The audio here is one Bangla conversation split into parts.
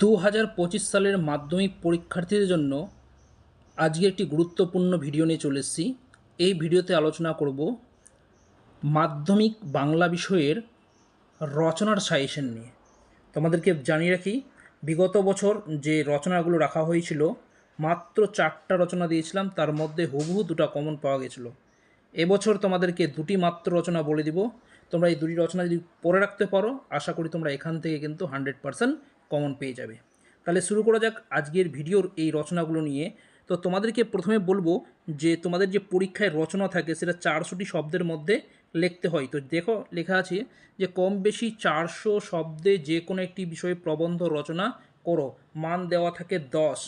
দু হাজার পঁচিশ সালের মাধ্যমিক পরীক্ষার্থীদের জন্য আজকে একটি গুরুত্বপূর্ণ ভিডিও নিয়ে চলে এসেছি। এই ভিডিওতে আলোচনা করব মাধ্যমিক বাংলা বিষয়ের রচনার সাজেশন নিয়ে। তোমাদেরকে জানিয়ে রাখি, বিগত বছর যে রচনাগুলো রাখা হয়েছিল, মাত্র চারটা রচনা দিয়েছিলাম, তার মধ্যে হুবহু দুটো কমন পাওয়া গেছিল। এবছর তোমাদেরকে দুটি মাত্র রচনা বলে দিব। তোমরা এই দুটি রচনা যদি পড়ে রাখতে পারো, আশা করি তোমরা এখান থেকে কিন্তু হান্ড্রেড পারসেন্ট কমন পেয়ে যাবে। তাহলে শুরু করা যাক আজকের ভিডিওর এই রচনাগুলো নিয়ে। তো তোমাদেরকে প্রথমে বলব যে তোমাদের যে পরীক্ষায় রচনা থাকে সেটা চারশোটি শব্দের মধ্যে লিখতে হয়। তো দেখো লেখা আছে যে, কম বেশি চারশো শব্দে যে কোনো একটি বিষয়ে প্রবন্ধ রচনা করো। মান দেওয়া থাকে দশ।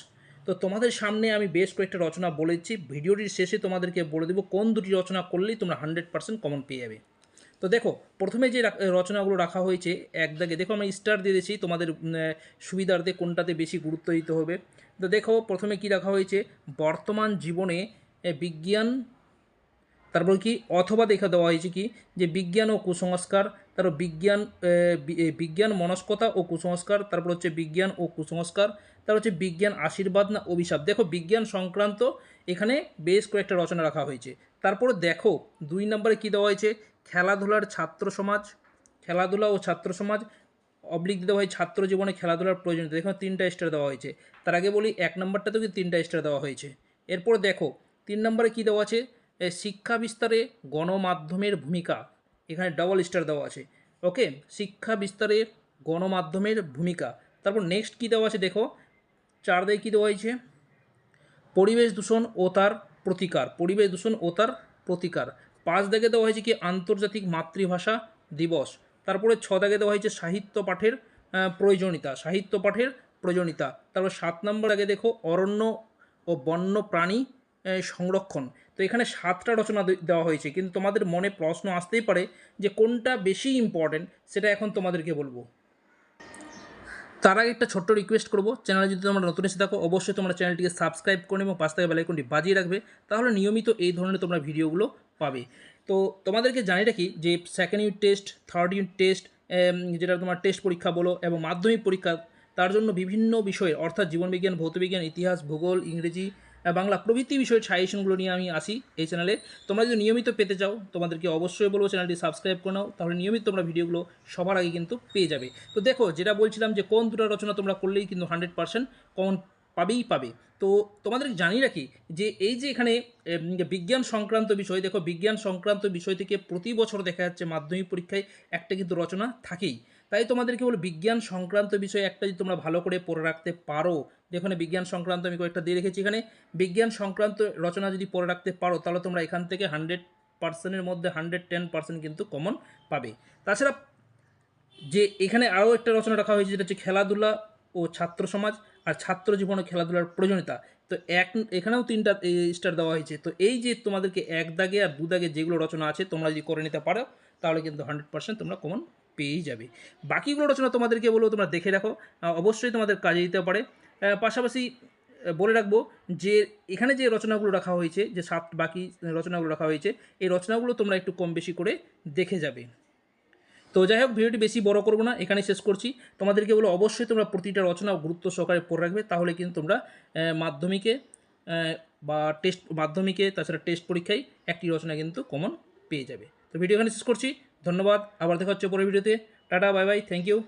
তো তোমাদের সামনে আমি বেশ কয়েকটা রচনা বলেছি। ভিডিওটির শেষে তোমাদেরকে বলে দেবো কোন দুটি রচনা করলেই তোমরা হান্ড্রেড পার্সেন্ট কমন পেয়ে যাবে। তো দেখো, প্রথমে যে রচনাগুলো রাখা হয়েছে, এক দাগে, দেখো আমি স্টার দিয়ে দিয়েছি, তোমাদের সুবিধার্থে কোনটাতে বেশি গুরুত্ব দিতে হবে। তো দেখো, প্রথমে কি রাখা হয়েছে? বর্তমান জীবনে বিজ্ঞান, তারপর কি, অথবা দেখা দেওয়া হয়েছে কি? যে বিজ্ঞান ও কুসংস্কার তারপর বিজ্ঞান বিজ্ঞান, মনস্কতা ও কুসংস্কার, তারপর হচ্ছে বিজ্ঞান ও কুসংস্কার, তারপর হচ্ছে বিজ্ঞান, আশীর্বাদ না অভিশাপ। দেখো, বিজ্ঞান সংক্রান্ত এখানে বেশ কয়েকটা রচনা রাখা হয়েছে। তারপরে দেখো, দুই নম্বরে কি দেওয়া হয়েছে? খেলাধুলার ছাত্র সমাজ, খেলাধুলা ও ছাত্র সমাজ, অবলিক দেওয়া হয় ছাত্র জীবনে খেলাধুলার প্রয়োজনীয়তা এখানে তিনটা স্টার দেওয়া হয়েছে। তার আগে বলি, এক নম্বরটাতেও কি তিনটা স্টার দেওয়া হয়েছে। এরপর দেখো, তিন নম্বরে কী দেওয়া আছে? শিক্ষা বিস্তারে গণমাধ্যমের ভূমিকা। এখানে ডবল স্টার দেওয়া আছে। ওকে শিক্ষা বিস্তারে গণমাধ্যমের ভূমিকা। তারপর নেক্সট কী দেওয়া আছে দেখো? চার দিকে কী দেওয়া হয়েছে? পরিবেশ দূষণ ও তার প্রতিকার। পরিবেশ দূষণ ও তার প্রতিকার। পাঁচ দাগে দেওয়া হয়েছে কি? আন্তর্জাতিক মাতৃভাষা দিবস। তারপরে ছ দাগে দেওয়া হয়েছে সাহিত্য পাঠের প্রয়োজনীয়তা। সাহিত্য পাঠের প্রয়োজনীয়তা। তারপর সাত নম্বর আগে দেখো, অরণ্য ও বন্য প্রাণী সংরক্ষণ। তো এখানে সাতটা রচনা দেওয়া হয়েছে, কিন্তু তোমাদের মনে প্রশ্ন আসতেই পারে যে কোনটা বেশি ইম্পর্টেন্ট সেটা এখন তোমাদেরকে বলব। তার আগে একটা ছোট্ট রিকোয়েস্ট করব চ্যানেলে যদি তোমরা নতুন এসে থাকো, অবশ্যই তোমরা চ্যানেলটিকে সাবস্ক্রাইব করে এবং পাশ থেকে বেলাইকনটি বাজিয়ে রাখবে, তাহলে নিয়মিত এই ধরনের তোমরা ভিডিওগুলো পাবে। তো তোমাদেরকে জানিয়ে রাখি যে second unit test third unit test যেটা তোমার টেস্ট পরীক্ষা বলো এবং মাধ্যমিক পরীক্ষা, তার জন্য বিভিন্ন বিষয়ে, অর্থাৎ জীবনবিজ্ঞান, ভৌতবিজ্ঞান, ইতিহাস, ভূগোল, ইংরেজি বাংলা প্রভৃতি বিষয়ের সাজেশনগুলো নিয়ে আমি আসি এই চ্যানেলে তোমরা যদি নিয়মিত পেতে চাও, তোমাদেরকে অবশ্যই বলব চ্যানেলটি সাবস্ক্রাইব করে নাও, তাহলে নিয়মিত তোমরা ভিডিওগুলো সবার আগে কিন্তু পেয়ে যাবে। তো দেখো, যেটা বলছিলাম যে কোন দুটো রচনা তোমরা করলেই কিন্তু হান্ড্রেড পার্সেন্ট কমন পাবেই পাবে। তো তোমাদেরকে জানিয়ে রাখি যে এই যে এখানে বিজ্ঞান সংক্রান্ত বিষয়, দেখো বিজ্ঞান সংক্রান্ত বিষয় থেকে প্রতি বছর দেখা যাচ্ছে মাধ্যমিক পরীক্ষায় একটা কিন্তু রচনা থাকেই। তাই তোমাদেরকে বলো বিজ্ঞান সংক্রান্ত বিষয়ে একটা যদি তোমরা ভালো করে পড়ে রাখতে পারো যেখানে বিজ্ঞান সংক্রান্ত আমি কয়েকটা দিয়ে রেখেছি এখানে। বিজ্ঞান সংক্রান্ত রচনা যদি পড়ে রাখতে পারো, তাহলে তোমরা এখান থেকে হান্ড্রেড পার্সেন্টের মধ্যে হান্ড্রেড টেন পার্সেন্ট কিন্তু কমন পাবে। তাছাড়া যে এখানে আরও একটা রচনা রাখা হয়েছে, যেটা হচ্ছে খেলাধুলা ও ছাত্র সমাজ আর ছাত্র জীবনে খেলাধুলার প্রয়োজনীয়তা। তো এক, এখানেও তিনটা স্টার দেওয়া হয়েছে। তো এই যে তোমাদেরকে এক দাগে আর দু দাগে যেগুলো রচনা আছে, তোমরা যদি করে নিতে পারো, তাহলে কিন্তু হান্ড্রেড পার্সেন্ট তোমরা কমন পেয়েই যাবে। বাকিগুলো রচনা তোমাদেরকে বলব, তোমরা দেখে রাখো। অবশ্যই তোমাদের কাজে দিতে পারে। পাশাপাশি বলে রাখব যে, এখানে যে রচনাগুলো রাখা হয়েছে, যে সাত বাকি রচনাগুলো রাখা হয়েছে, এই রচনাগুলো তোমরা একটু কম বেশি করে দেখে যাবে। তো যাই হোক, ভিডিওটি বেশি বড় করব না এখানে শেষ করছি। তোমাদেরকে বলো অবশ্যই তোমরা প্রতিটা রচনা গুরুত্ব সহকারে পড়ে রাখবে, তাহলে কিন্তু তোমরা মাধ্যমিকে বা টেস্ট, মাধ্যমিকে, তাছাড়া টেস্ট পরীক্ষায় একটি রচনা কিন্তু কমন পেয়ে যাবে। তো ভিডিও এখানে শেষ করছি। ধন্যবাদ আবার দেখা হচ্ছে পরের ভিডিওতে। Ta-ta bye bye thank you